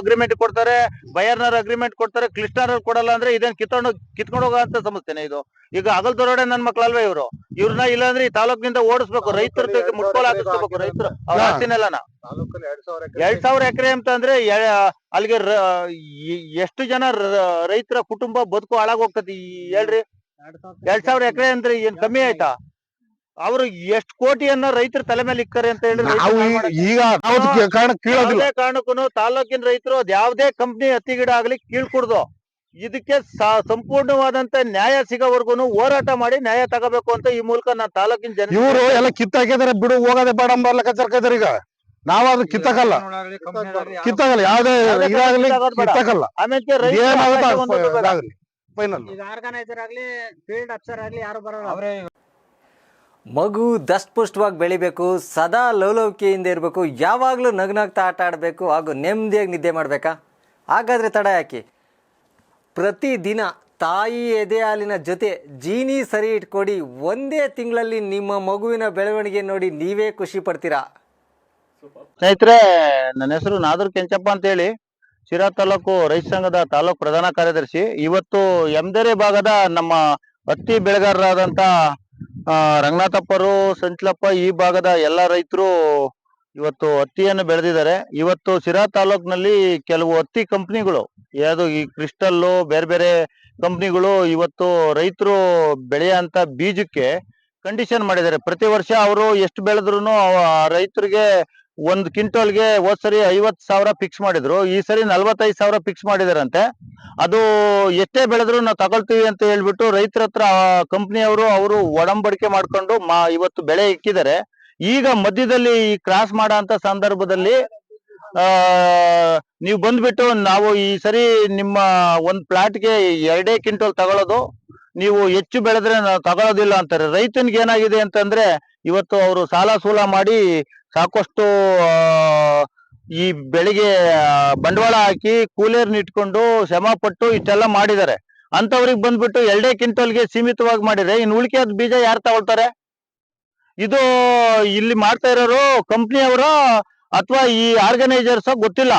Agreement ಕೊಡ್ತಾರೆ ಬಯರ್ನರ್ agreement ಕೊಡ್ತಾರೆ ಕ್ಲಿಸ್ಟರ್ ಕೊಡಲ್ಲ ಅಂದ್ರೆ ಇದನ್ನ ಕಿತ್ಕೊಂಡು ಕಿತ್ಕೊಂಡು ಹೋಗುವಂತ ಸಮಸ್ಯೆನೆ ಇದು. ಈಗ ಅಗಲ್ ದೊರಡೆ ನನ್ ಮಕ್ಳಲ್ವೇ ಇವರು? ಇವ್ರನ್ನ ಇಲ್ಲಾಂದ್ರೆ ಈ ತಾಲೂಕಿನಿಂದ ಓಡಿಸ್ಬೇಕು ರೈತರ ಮುಟ್ಕೋಲ್ ಹಾಕಿಸ್ಬೇಕು ರೈತರು. ಅವ್ರ ಆಸ್ತಿನೆಲ್ಲನ ಎರಡ್ ಸಾವಿರ ಎಕರೆ ಎರಡ್ ಸಾವಿರ ಎಕರೆ ಅಂತ ಅಂದ್ರೆ ಅಲ್ಲಿಗೆ ಎಷ್ಟು ಜನ ರೈತರ ಕುಟುಂಬ ಬದುಕು ಹಾಳಾಗ್ ಹೋಗ್ತತಿ ಹೇಳ್ರಿ? ಎರಡ್ ಸಾವಿರ ಎಕರೆ ಅಂದ್ರೆ ಏನ್ ಕಮ್ಮಿ ಆಯ್ತಾ? ಅವ್ರು ಎಷ್ಟ್ ಕೋಟಿಯನ್ನ ರೈತರ ತಲೆ ಮೇಲೆ ಇಕ್ಕರೆ ಅಂತ ಹೇಳಿ ನಾವು ಈಗ ಯಾವುದೇ ಕಾರಣಕ್ಕೂ ತಾಲೂಕಿನ ರೈತರು ಅದ್ ಯಾವ್ದೇ ಕಂಪ್ನಿ ಹತ್ತಿ ಗಿಡ ಆಗ್ಲಿ ಕೀಳ್ಕೊಡ್ದು ಇದಕ್ಕೆ ಸ- ಸಂಪೂರ್ಣವಾದಂತ ನ್ಯಾಯ ಸಿಗೋವರೆಗೂ ಹೋರಾಟ ಮಾಡಿ ನ್ಯಾಯ ತಗೋಬೇಕು ಅಂತ ಈ ಮೂಲಕ ನಾನು ತಾಲೂಕಿನ ಜನ ಇವರು ಎಲ್ಲ ಕಿತ್ತಾಕಿದಾರೆ ಬಿಡು ಹೋಗೋದೇ ಬೇಡ ಕಚ್ಚರ್ಕಿದಾರೆ ಈಗ. ನಾವ್ ಅದು ಕಿತ್ತಕಲ್ಲ. ಕಿತ್ತಾಗಲ್ಲ ಯಾವ್ದೇ ಇದಾಗಲಿ ಕಿತ್ತಕಲ್ಲ. ಆಮೇಲೆ ಫೈನಲ್ ಈಗ ಆರ್ಗನೈಸರ್ ಆಗ್ಲಿ ಫೀಲ್ಡ್ ಅಫ್ಸರ್ ಆಗ್ಲಿ ಯಾರು ಬರೋಲ್ಲ. ಮಗು ದಷ್ಟಪುಷ್ಟವಾಗಿ ಬೆಳಿಬೇಕು, ಸದಾ ಲವಲವಿಕೆಯಿಂದ ಇರಬೇಕು, ಯಾವಾಗಲೂ ನಗ್ನಾಗ್ತಾ ಆಟ ಆಡಬೇಕು ಹಾಗೂ ನೆಮ್ಮದಿಯಾಗಿ ನಿದ್ದೆ ಮಾಡಬೇಕಾ? ಹಾಗಾದರೆ ತಡ ಯಾಕೆ? ಪ್ರತಿದಿನ ತಾಯಿ ಎದೆ ಹಾಲಿನ ಜೊತೆ ಜೀನಿ ಸರಿ ಇಟ್ಕೊಡಿ, ಒಂದೇ ತಿಂಗಳಲ್ಲಿ ನಿಮ್ಮ ಮಗುವಿನ ಬೆಳವಣಿಗೆ ನೋಡಿ ನೀವೇ ಖುಷಿ ಪಡ್ತೀರಾ? ಸ್ನೇಹಿತರೆ, ನನ್ನ ಹೆಸರು ನಾದೂರ್ ಕೆಂಚಪ್ಪ ಅಂತ ಹೇಳಿ ಶಿರಾ ತಾಲೂಕು ರೈತ ಸಂಘದ ತಾಲೂಕು ಪ್ರಧಾನ ಕಾರ್ಯದರ್ಶಿ. ಇವತ್ತು ಎಮ್ದೆರೆ ಭಾಗದ ನಮ್ಮ ಹತ್ತಿ ಬೆಳೆಗಾರರಾದಂಥ ರಂಗನಾಥಪ್ಪರು, ಸಂಚಲಪ್ಪ ಈ ಭಾಗದ ಎಲ್ಲ ರೈತರು ಇವತ್ತು ಹತ್ತಿಯನ್ನು ಬೆಳೆದಿದ್ದಾರೆ. ಇವತ್ತು ಶಿರಾ ತಾಲೂಕಿನಲ್ಲಿ ಕೆಲವು ಹತ್ತಿ ಕಂಪ್ನಿಗಳು, ಯಾವುದು ಈ ಕ್ರಿಸ್ಟಲ್ಲು ಬೇರೆ ಬೇರೆ ಕಂಪ್ನಿಗಳು ಇವತ್ತು ರೈತರು ಬೆಳೆಯಂತ ಬೀಜಕ್ಕೆ ಕಂಡೀಷನ್ ಮಾಡಿದ್ದಾರೆ. ಪ್ರತಿ ವರ್ಷ ಅವರು ಎಷ್ಟು ಬೆಳೆದ್ರು ರೈತರಿಗೆ ಒಂದ್ ಕ್ವಿಂಟಲ್ಗೆ ಹೋದ್ ಸರಿ ಐವತ್ ಸಾವಿರ ಫಿಕ್ಸ್ ಮಾಡಿದ್ರು. ಈ ಸರಿ ನಲ್ವತ್ತೈದು ಸಾವಿರ ಫಿಕ್ಸ್ ಮಾಡಿದಾರಂತೆ. ಅದು ಎಷ್ಟೇ ಬೆಳೆದ್ರು ನಾವು ತಗೊಳ್ತೀವಿ ಅಂತ ಹೇಳ್ಬಿಟ್ಟು ರೈತರ ಹತ್ರ ಕಂಪ್ನಿಯವರು ಅವರು ಒಡಂಬಡಿಕೆ ಮಾಡ್ಕೊಂಡು ಮಾ ಇವತ್ತು ಬೆಳೆ ಇಕ್ಕಿದ್ದಾರೆ. ಈಗ ಮಧ್ಯದಲ್ಲಿ ಈ ಕ್ರಾಸ್ ಮಾಡೋ ಸಂದರ್ಭದಲ್ಲಿ, ಆ, ನೀವು ಬಂದ್ಬಿಟ್ಟು ನಾವು ಈ ಸರಿ ನಿಮ್ಮ ಒಂದ್ ಪ್ಲಾಟ್ಗೆ ಎರಡೇ ಕ್ವಿಂಟಲ್ ತಗೊಳ್ಳೋದು ನೀವು ಹೆಚ್ಚು ಬೆಳೆದ್ರೆ ತಗೊಳ್ಳೋದಿಲ್ಲ ಅಂತಾರೆ. ರೈತನಿಗೆ ಏನಾಗಿದೆ ಅಂತಂದ್ರೆ, ಇವತ್ತು ಅವರು ಸಾಲ ಸೂಲ ಮಾಡಿ ಸಾಕಷ್ಟು ಈ ಬೆಳಿಗ್ಗೆ ಬಂಡವಾಳ ಹಾಕಿ ಕೂಲಿಯರ್ನ ಇಟ್ಕೊಂಡು ಶ್ರಮ ಪಟ್ಟು ಇಷ್ಟೆಲ್ಲ ಮಾಡಿದ್ದಾರೆ. ಅಂತವ್ರಿಗೆ ಬಂದ್ಬಿಟ್ಟು ಎರಡೇ ಕ್ವಿಂಟಲ್ಗೆ ಸೀಮಿತವಾಗಿ ಮಾಡಿದ್ರೆ ಇನ್ನು ಉಳಿಕೆ ಬೀಜ ಯಾರು ತಗೊಳ್ತಾರೆ? ಇದು ಇಲ್ಲಿ ಮಾಡ್ತಾ ಇರೋರು ಕಂಪ್ನಿಯವರು ಅಥವಾ ಈ ಆರ್ಗನೈಸರ್ಸ್ ಗೊತ್ತಿಲ್ಲ.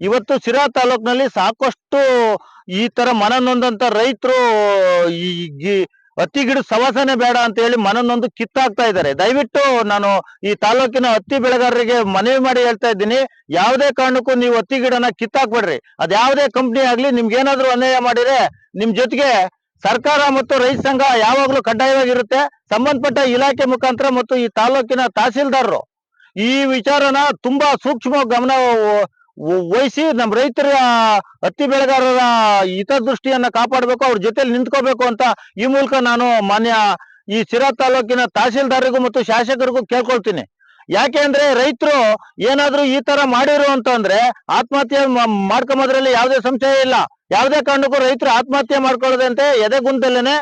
ಇವತ್ತು ಸಿರಾ ತಾಲೂಕಿನಲ್ಲಿ ಸಾಕಷ್ಟು ಈ ತರ ಮನನೊಂದಂತ ರೈತರು ಈ ಗಿ- ಹತ್ತಿ ಗಿಡ ಸವಾಸನೆ ಬೇಡ ಅಂತ ಹೇಳಿ ಮನನೊಂದು ಕಿತ್ತಾಕ್ತಾ ಇದ್ದಾರೆ. ದಯವಿಟ್ಟು ನಾನು ಈ ತಾಲೂಕಿನ ಹತ್ತಿ ಬೆಳೆಗಾರರಿಗೆ ಮನವಿ ಮಾಡಿ ಹೇಳ್ತಾ ಇದ್ದೀನಿ. ಯಾವುದೇ ಕಾರಣಕ್ಕೂ ನೀವು ಹತ್ತಿ ಗಿಡನ ಕಿತ್ತಾಕ್ಬೇಡ್ರಿ. ಅದ್ ಯಾವುದೇ ಕಂಪ್ನಿ ಆಗ್ಲಿ ನಿಮ್ಗೆ ಏನಾದ್ರು ಅನ್ಯಾಯ ಮಾಡಿದ್ರೆ ನಿಮ್ ಜೊತೆಗೆ ಸರ್ಕಾರ ಮತ್ತು ರೈತ ಸಂಘ ಯಾವಾಗ್ಲೂ ಕಡ್ಡಾಯವಾಗಿರುತ್ತೆ. ಸಂಬಂಧಪಟ್ಟ ಇಲಾಖೆ ಮುಖಾಂತರ ಮತ್ತು ಈ ತಾಲೂಕಿನ ತಹಸೀಲ್ದಾರರು ಈ ವಿಚಾರನ ತುಂಬಾ ಸೂಕ್ಷ್ಮ ಗಮನ ವಹಿಸಿ ನಮ್ಮ ರೈತರ ಹತ್ತಿ ಬೆಳೆಗಾರರ ಹಿತದೃಷ್ಟಿಯನ್ನ ಕಾಪಾಡಬೇಕು, ಅವ್ರ ಜೊತೆಲಿ ನಿಂತ್ಕೋಬೇಕು ಅಂತ ಈ ಮೂಲಕ ನಾನು ಮಾನ್ಯ ಈ ಸಿರಾ ತಾಲೂಕಿನ ತಹಸೀಲ್ದಾರರಿಗೂ ಮತ್ತು ಶಾಸಕರಿಗೂ ಕೇಳ್ಕೊಳ್ತೀನಿ. ಯಾಕೆ ಅಂದ್ರೆ ರೈತರು ಏನಾದ್ರೂ ಈ ತರ ಮಾಡಿರು ಅಂತಂದ್ರೆ ಆತ್ಮಹತ್ಯೆ ಮಾಡ್ಕೊಂಬೋದ್ರಲ್ಲಿ ಯಾವುದೇ ಸಂಶಯ ಇಲ್ಲ. ಯಾವುದೇ ಕಾರಣಕ್ಕೂ ರೈತರು ಆತ್ಮಹತ್ಯೆ ಮಾಡ್ಕೊಳ್ಳೋದಂತೆ ಎದೆಗುಂದಲೇನೆ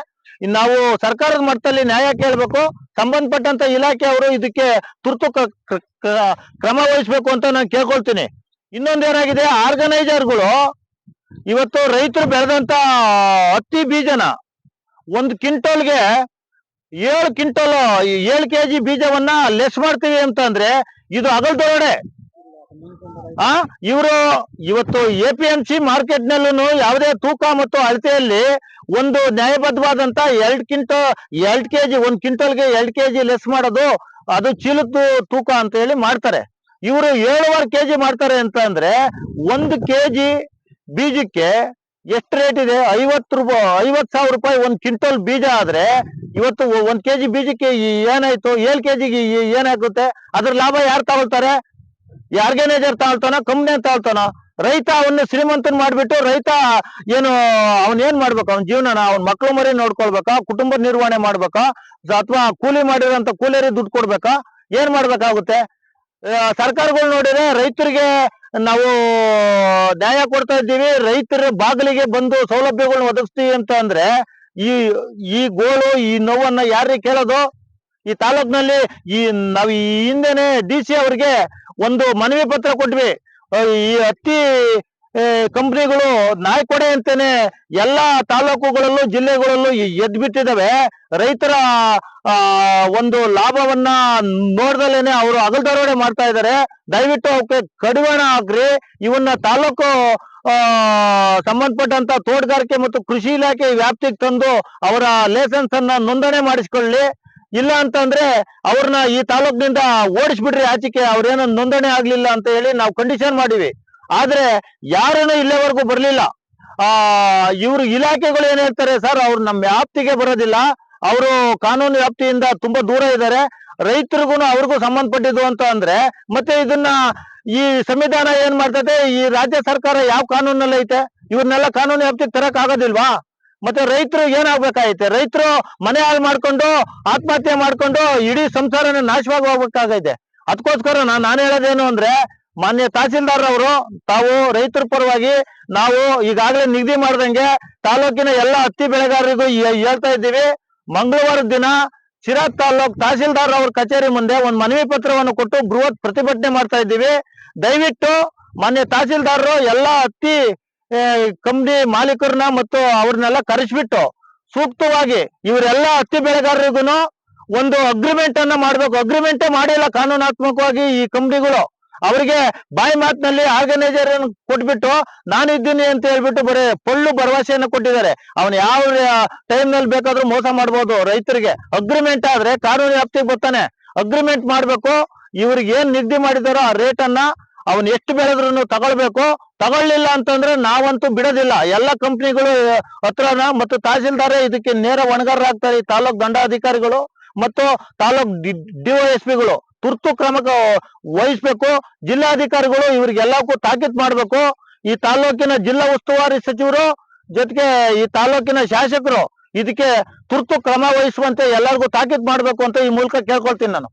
ನಾವು ಸರ್ಕಾರದ ಮಟ್ಟದಲ್ಲಿ ನ್ಯಾಯ ಕೇಳಬೇಕು. ಸಂಬಂಧಪಟ್ಟಂತ ಇಲಾಖೆ ಅವರು ಇದಕ್ಕೆ ತುರ್ತು ಕ್ರಮ ವಹಿಸ್ಬೇಕು ಅಂತ ನಾನು ಕೇಳ್ಕೊಳ್ತೀನಿ. ಇನ್ನೊಂದೇನಾಗಿದೆ ಆರ್ಗನೈಸರ್ಗಳು ಇವತ್ತು ರೈತರು ಬೆಳೆದಂತ ಹತ್ತಿ ಬೀಜನ ಒಂದು ಕ್ವಿಂಟಲ್ಗೆ ಏಳು ಕ್ವಿಂಟಲ್ ಏಳು ಕೆಜಿ ಬೀಜವನ್ನ ಲೆಸ್ ಮಾಡ್ತೀವಿ ಅಂತ ಅಂದ್ರೆ ಇದು ಅಗಲ್ದೊಳಗಡೆ. ಆ, ಇವರು ಇವತ್ತು A P M C market ನಲ್ಲೂ ಯಾವುದೇ ತೂಕ ಮತ್ತು ಅಳತೆಯಲ್ಲಿ ಒಂದು ನ್ಯಾಯಬದ್ಧವಾದಂತ ಎರಡ್ ಕ್ವಿಂಟಲ್, ಎರಡ್ ಕೆಜಿ, ಒಂದ್ ಕ್ವಿಂಟಲ್ಗೆ ಎರಡ್ ಕೆಜಿ ಲೆಸ್ ಮಾಡೋದು ಅದು ಚೀಲದ್ದು ತೂಕ ಅಂತ ಹೇಳಿ ಮಾಡ್ತಾರೆ. ಇವರು ಏಳುವರೆ ಕೆಜಿ ಮಾಡ್ತಾರೆ ಅಂತ ಅಂದ್ರೆ ಒಂದು ಕೆಜಿ ಬೀಜಕ್ಕೆ ಎಷ್ಟು ರೇಟ್ ಇದೆ? ಐವತ್ತು ರೂಪಾಯಿ ಐವತ್ ಸಾವಿರ ರೂಪಾಯಿ ಒಂದು ಕ್ವಿಂಟಲ್ ಬೀಜ ಆದ್ರೆ ಇವತ್ತು ಒಂದು ಕೆಜಿ ಬೀಜಕ್ಕೆ ಏನಾಯ್ತು? ಕೆ ಕೆಜಿಗೆ ಏನಾಗುತ್ತೆ? ಅದ್ರ ಲಾಭ ಯಾರು ತಗೊಳ್ತಾರೆ? ಆರ್ಗನೈಸರ್ ತಾಳ್ತಾನ ಕಂಪ್ನಿ ತಾಳ್ತಾನ ರೈತ ಅವನ್ನ ಶ್ರೀಮಂತನ್ ಮಾಡ್ಬಿಟ್ಟು ರೈತ ಏನು ಅವನ್ ಏನ್ ಮಾಡ್ಬೇಕು? ಅವನ ಜೀವನ ಅವನ್ ಮಕ್ಳು ಮರಿ ನೋಡ್ಕೊಳ್ಬೇಕಾ? ಕುಟುಂಬ ನಿರ್ವಹಣೆ ಮಾಡ್ಬೇಕಾ? ಅಥವಾ ಕೂಲಿ ಮಾಡಿರೋಂತ ಕೂಲಿಯರಿಗೆ ದುಡ್ಡು ಕೊಡ್ಬೇಕಾ? ಏನ್ ಮಾಡ್ಬೇಕಾಗುತ್ತೆ? ಸರ್ಕಾರಗಳು ನೋಡಿದ್ರೆ ರೈತರಿಗೆ ನಾವು ನ್ಯಾಯ ಕೊಡ್ತಾ ಇದ್ದೀವಿ, ರೈತರ ಬಾಗಿಲಿಗೆ ಬಂದು ಸೌಲಭ್ಯಗಳನ್ನ ಒದಗಿಸ್ತೀವಿ ಅಂತ ಅಂದ್ರೆ ಈ ಈ ಗೋಳು, ಈ ನೋವನ್ನ ಯಾರಿಗೆ ಕೇಳೋದು? ಈ ತಾಲೂಕ್ನಲ್ಲಿ ಈ, ನಾವು ಈ ಹಿಂದೆನೆ ಡಿ ಸಿ ಅವ್ರಿಗೆ ಒಂದು ಮನವಿ ಪತ್ರ ಕೊಟ್ವಿ. ಈ ಹತ್ತಿ ಕಂಪ್ನಿಗಳು ನಾಯ್ಕೊಡೆ ಅಂತಾನೆ ಎಲ್ಲಾ ತಾಲೂಕುಗಳಲ್ಲೂ ಜಿಲ್ಲೆಗಳಲ್ಲೂ ಎದ್ಬಿಟ್ಟಿದ್ದಾವೆ ರೈತರ ಒಂದು ಲಾಭವನ್ನ ನೋಡ್ದಲೇನೆ ಅವರು ಅಗಲ್ದರೋಡೆ ಮಾಡ್ತಾ ಇದ್ದಾರೆ. ದಯವಿಟ್ಟು ಅವಕ್ಕೆ ಕಡಿವಾಣ ಹಾಕ್ರಿ. ಇವನ್ನ ತಾಲೂಕು ಸಂಬಂಧಪಟ್ಟಂತ ತೋಟಗಾರಿಕೆ ಮತ್ತು ಕೃಷಿ ಇಲಾಖೆ ವ್ಯಾಪ್ತಿಗೆ ತಂದು ಅವರ ಲೈಸೆನ್ಸ್ ಅನ್ನ ನೋಂದಣಿ ಮಾಡಿಸ್ಕೊಳ್ಳಿ. ಇಲ್ಲ ಅಂತಂದ್ರೆ ಅವ್ರನ್ನ ಈ ತಾಲೂಕಿನಿಂದ ಓಡಿಸ್ಬಿಡ್ರಿ ಆಚಿಕೆ ಅವ್ರೇನೋ ನೋಂದಣಿ ಆಗ್ಲಿಲ್ಲ ಅಂತ ಹೇಳಿ ನಾವು ಕಂಡೀಷನ್ ಮಾಡಿವಿ. ಆದ್ರೆ ಯಾರನ್ನು ಇಲ್ಲಿವರೆಗೂ ಬರ್ಲಿಲ್ಲ. ಆ, ಇವ್ರ ಇಲಾಖೆಗಳು ಏನ್ ಹೇಳ್ತಾರೆ ಸರ್, ಅವ್ರು ನಮ್ಮ ವ್ಯಾಪ್ತಿಗೆ ಬರೋದಿಲ್ಲ. ಅವರು ಕಾನೂನು ವ್ಯಾಪ್ತಿಯಿಂದ ತುಂಬಾ ದೂರ ಇದ್ದಾರೆ. ರೈತರಿಗೂ ಅವ್ರಿಗೂ ಸಂಬಂಧಪಟ್ಟಿದ್ದು ಅಂತ ಅಂದ್ರೆ, ಮತ್ತೆ ಇದನ್ನ ಈ ಸಂವಿಧಾನ ಏನ್ ಮಾಡ್ತದೆ? ಈ ರಾಜ್ಯ ಸರ್ಕಾರ ಯಾವ ಕಾನೂನಲ್ಲಿ ಐತೆ? ಇವ್ರನ್ನೆಲ್ಲ ಕಾನೂನು ವ್ಯಾಪ್ತಿಗೆ ತರಕ್ ಆಗೋದಿಲ್ವಾ? ಮತ್ತೆ ರೈತರು ಏನಾಗ್ಬೇಕಾಗೈತೆ? ರೈತರು ಮನೆ ಹಾಳು ಮಾಡ್ಕೊಂಡು, ಆತ್ಮಹತ್ಯೆ ಮಾಡ್ಕೊಂಡು ಇಡೀ ಸಂಸಾರನ ನಾಶವಾಗಿ ಹೋಗ್ಬೇಕಾಗೈತೆ ಅದಕ್ಕೋಸ್ಕರ ನಾನ್ ನಾನು ಹೇಳೋದೇನು ಅಂದ್ರೆ ಮಾನ್ಯ ತಹಸೀಲ್ದಾರ್ ಅವರು ತಾವು ರೈತರ ಪರವಾಗಿ ನಾವು ಈಗಾಗಲೇ ನಿಗದಿ ಮಾಡ್ದಂಗೆ ತಾಲೂಕಿನ ಎಲ್ಲ ಹತ್ತಿ ಬೆಳೆಗಾರರಿಗೂ ಹೇಳ್ತಾ ಇದ್ದೀವಿ. ಮಂಗಳವಾರದ ದಿನ ಸಿರಾ ತಾಲೂಕ್ ತಹಸೀಲ್ದಾರ್ ಅವ್ರ ಕಚೇರಿ ಮುಂದೆ ಒಂದು ಮನವಿ ಪತ್ರವನ್ನು ಕೊಟ್ಟು ಬೃಹತ್ ಪ್ರತಿಭಟನೆ ಮಾಡ್ತಾ ಇದ್ದೀವಿ. ದಯವಿಟ್ಟು ಮಾನ್ಯ ತಹಸೀಲ್ದಾರರು ಎಲ್ಲಾ ಹತ್ತಿ ಕಂಪ್ನಿ ಮಾಲೀಕರನ್ನ ಮತ್ತು ಅವ್ರನ್ನೆಲ್ಲ ಕರೆಸ್ಬಿಟ್ಟು ಸೂಕ್ತವಾಗಿ ಇವರೆಲ್ಲ ಹತ್ತಿ ಬೆಳೆಗಾರರಿಗೂ ಒಂದು ಅಗ್ರಿಮೆಂಟ್ ಅನ್ನ ಮಾಡ್ಬೇಕು. ಅಗ್ರಿಮೆಂಟೇ ಮಾಡಿಲ್ಲ ಕಾನೂನಾತ್ಮಕವಾಗಿ ಈ ಕಂಪ್ನಿಗಳು ಅವರಿಗೆ ಬಾಯಿ ಮಾತಿನಲ್ಲಿ ಆರ್ಗನೈಸರ್ ಕೊಟ್ಬಿಟ್ಟು ನಾನು ಇದ್ದೀನಿ ಅಂತ ಹೇಳ್ಬಿಟ್ಟು ಬರೀ ಪೊಳ್ಳು ಭರವಸೆಯನ್ನು ಕೊಟ್ಟಿದ್ದಾರೆ. ಅವನು ಯಾವ ಟೈಮ್ನಲ್ಲಿ ಬೇಕಾದ್ರೂ ಮೋಸ ಮಾಡ್ಬೋದು ರೈತರಿಗೆ. ಅಗ್ರಿಮೆಂಟ್ ಆದ್ರೆ ಕಾನೂನು ವ್ಯಾಪ್ತಿಗೆ ಬರ್ತಾನೆ. ಅಗ್ರಿಮೆಂಟ್ ಮಾಡ್ಬೇಕು, ಇವ್ರಿಗೆ ಏನ್ ನಿಗದಿ ಮಾಡಿದಾರೋ ಆ ರೇಟ್ ಅನ್ನ ಅವನ್ ಎಷ್ಟು ಬೆಳೆದ್ರು ತಗೊಳ್ಬೇಕು. ತಗೊಳ್ಳಿಲ್ಲ ಅಂತಂದ್ರೆ ನಾವಂತೂ ಬಿಡೋದಿಲ್ಲ. ಎಲ್ಲ ಕಂಪ್ನಿಗಳು ಹತ್ರನ ಮತ್ತು ತಹಸೀಲ್ದಾರೇ ಇದಕ್ಕೆ ನೇರ ಹೊಣೆಗಾರರಾಗ್ತಾರೆ ಈ ತಾಲೂಕ್ ದಂಡಾಧಿಕಾರಿಗಳು ಮತ್ತು ತಾಲೂಕ್ ಡಿವೈಎಸ್ಪಿಗಳು ತುರ್ತು ಕ್ರಮ ವಹಿಸ್ಬೇಕು. ಜಿಲ್ಲಾಧಿಕಾರಿಗಳು ಇವ್ರಿಗೆಲ್ಲಕ್ಕೂ ತಾಕೀತ್ ಮಾಡ್ಬೇಕು. ಈ ತಾಲೂಕಿನ ಜಿಲ್ಲಾ ಉಸ್ತುವಾರಿ ಸಚಿವರು ಜೊತೆಗೆ ಈ ತಾಲೂಕಿನ ಶಾಸಕರು ಇದಕ್ಕೆ ತುರ್ತು ಕ್ರಮ ವಹಿಸುವಂತೆ ಎಲ್ಲರಿಗೂ ತಾಕೀತ್ ಮಾಡ್ಬೇಕು ಅಂತ ಈ ಮೂಲಕ ಕೇಳ್ಕೊಳ್ತೀನಿ ನಾನು.